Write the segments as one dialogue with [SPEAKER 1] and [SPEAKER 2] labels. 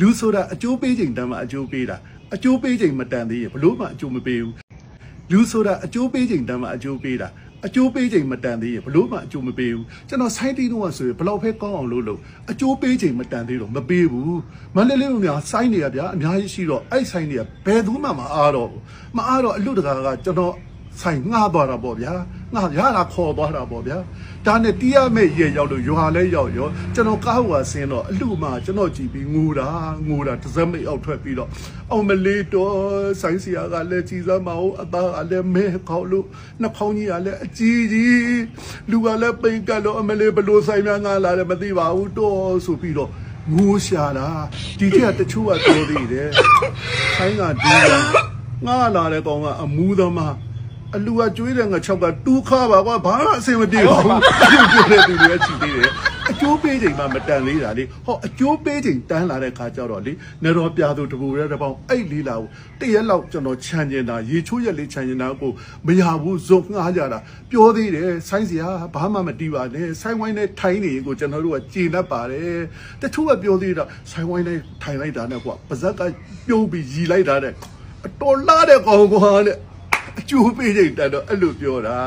[SPEAKER 1] လူဆိုတာအကျိုးပေးချိန်တမ်းမှအကျိုးပေးတာအကျိုးပေးချိန်မတန်သေးရင်ဘလို့မှအကျိုးမပေးဘူးလူဆိုတာအကျိုးပေးချိန်တမ်းမှအကျိုးပေးတာအကျိုးပေးချိန်မတန်သေးရင်ဘလို့မှအကျိုးမပေးဘူးကျွန်တော်ဆိုင်းတီးတော့ဆိုရင်ဘလောက်ဖဲကောင်းအောင်လုပ်လို့အကျိုးပေးချိန်မတန်သေးတော့မပေးဘူးမန္တလေးလိုများဆိုင်းနေရဗျာအများကြီးရှိတော့အဲ့ဆိုင်းတွေကဘယ်သူမှမအားတော့ဘူးမအားတော့အလူတကာကကျွန်တော်ဆိုင်ငှားသွားတာပေါ့ဗျာ ငှားရတာခေါ်သွားတာပေါ့ဗျာဒါနဲ့တီးရမဲ့ရေရောက်လို့ရွာလဲရောက်ရောကျွန်တော်ကားဟွာဆင်းတော့အလူမှကျွန်တော်ကြည့်ပြီးငိုတာငိုတာတစ်စက်မိတ်အောက်ထွက်ပြီးတော့အောင်မလေးတော့ဆိုင်စီယာကလည်းကြည်စမ်းမအောင်အသားကလည်းမဲခေါက်လို့နှာခေါင်းကြီးကလည်းအကြီးကြီးလူကလည်းပိန်ကတ်လို့အမလေးဘလို့ဆိုင်များငါလာတယ်မသိပါဘူးတော့ဆိုပြီးတော့ငိုရှာတာဒီထက်ကတချို့ကပြောသေးတယ်ဆိုင်ကဒီကငါလာတဲ့ကောင်ကအမူသမား အလူကကျွေးတဲ့ငါ၆ကတူးခါပါကွာဘာမှအဆင်မပြေပါဘူးအဲ့လိုပြောတဲ့သူတွေကချီသေးတယ်အကျိုးပေးချိန်မှမတန်သေးတာလေဟောအကျိုးပေးချိန်တန်းလာတဲ့ခါကျတော့လေနေတော်ပြသူတပူရဲတစ်ပေါင်းအဲ့လေးလာကိုတရက်လောက်ကျွန်တော်ခြံကျင်တာရေချိုးရက်လေးခြံကျင်တာကိုမရဘူးဇုံငှားကြတာပြောသေးတယ်ဆိုင်းစရာဘာမှမတီးပါနဲ့ဆိုင်းဝိုင်းနဲ့ထိုင်းနေရင်ကိုကျွန်တော်တို့ကကျေနပ်ပါတယ်တချို့ကပြောသေးတာဆိုင်းဝိုင်းနဲ့ထိုင်လိုက်တာနဲ့ကွာပါဇက်ကပြုံးပြီးရီလိုက်တာနဲ့အတော်လားတဲ့ကောင်ကွာတဲ့ အကျိုးပေးချိန်တက်တော့အဲ့လိုပြောတာ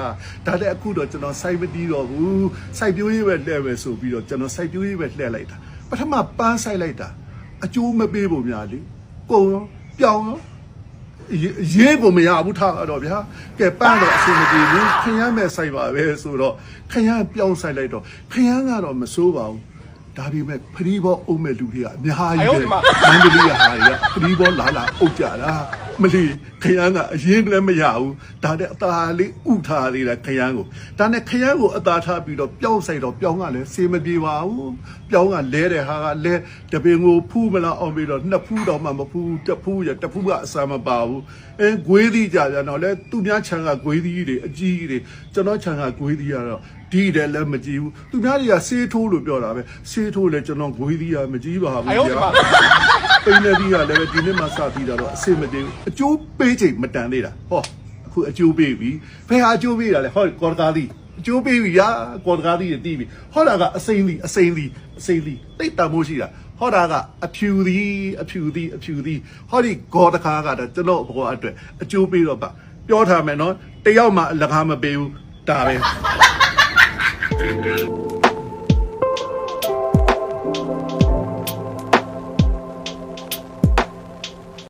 [SPEAKER 1] ဒါလည်းအခုတော့ကျွန်တော်စိုက်မတီးတော့ဘူးစိုက်ပြိုးရေးပဲလှည့်ပဲဆိုပြီးတော့ကျွန်တော်စိုက်ပြိုးရေးပဲလှည့်လိုက်တာပထမပန်းစိုက်လိုက်တာအကျိုးမပေးဖို့များလေကုံရောပြောင်းရောရေးရေးကိုမရဘူးထားတော့ဗျာကဲပန်းတော့အဆင်မပြေဘူးခရမ်းမဲ့စိုက်ပါပဲဆိုတော့ခရမ်းပြောင်းစိုက်လိုက်တော့ခရမ်းကတော့မစိုးပါဘူးဒါပေမဲ့ဖရီးဘောအုံးမဲ့လူတွေကအများကြီးပဲမန္တလေးကဟာတွေကဖရီးဘောလာလာအုပ်ကြတာ မလီခရမ်းကအရင်လည်းမရဘူးဒါတဲ့အตาလေးဥထားသေးတယ်ခရမ်းကိုဒါနဲ့ခရမ်းကိုအตาထားပြီးတော့ပြောင်းဆိုင်တော့ပြောင်းကလည်းစေမပြေပါဘူးပြောင်းကလဲတယ်ဟာကလဲတပင်ကိုဖူးမလားအောင်ပြီးတော့နှစ်ဖူးတော့မှမဖူးတဖူးရတဖူးကအစမ်းမပါဘူးအဲဂွေးသီးကြပြန်တော့လဲသူများခြံကဂွေးသီးတွေအကြီးကြီးတွေကျွန်တော်ခြံကဂွေးသီးရတော့ဒီတယ်လည်းမကြည့်ဘူးသူများတွေကဆေးထိုးလို့ပြောတာပဲဆေးထိုးလည်းကျွန်တော်ဂွေးသီးရမကြည့်ပါဘူး ပိန်နေပြီးကလည်းပဲဒီနေ့မှစပြီးတော့အဆင်မပြေဘူးအကျိုးပေးချိန်မတန်သေးတာဟောအခုအကျိုးပေးပြီဘယ်ဟာအကျိုးပေးတာလဲဟောကော်ကားသီးအကျိုးပေးပြီရာကော်ကားသီးတီးပြီဟောတာကအစိမ့်သီးအစိမ့်သီးအစိမ့်သီးတိတ်တန်မိုးရှိတာဟောတာကအဖြူသီးအဖြူသီးအဖြူသီးဟောဒီကော်တကားကတော့ကျွန်တော်ဘောအတွက်အကျိုးပေးတော့ပါပြောထားမယ်နော်တယောက်မှအလကားမပေးဘူးဒါပဲ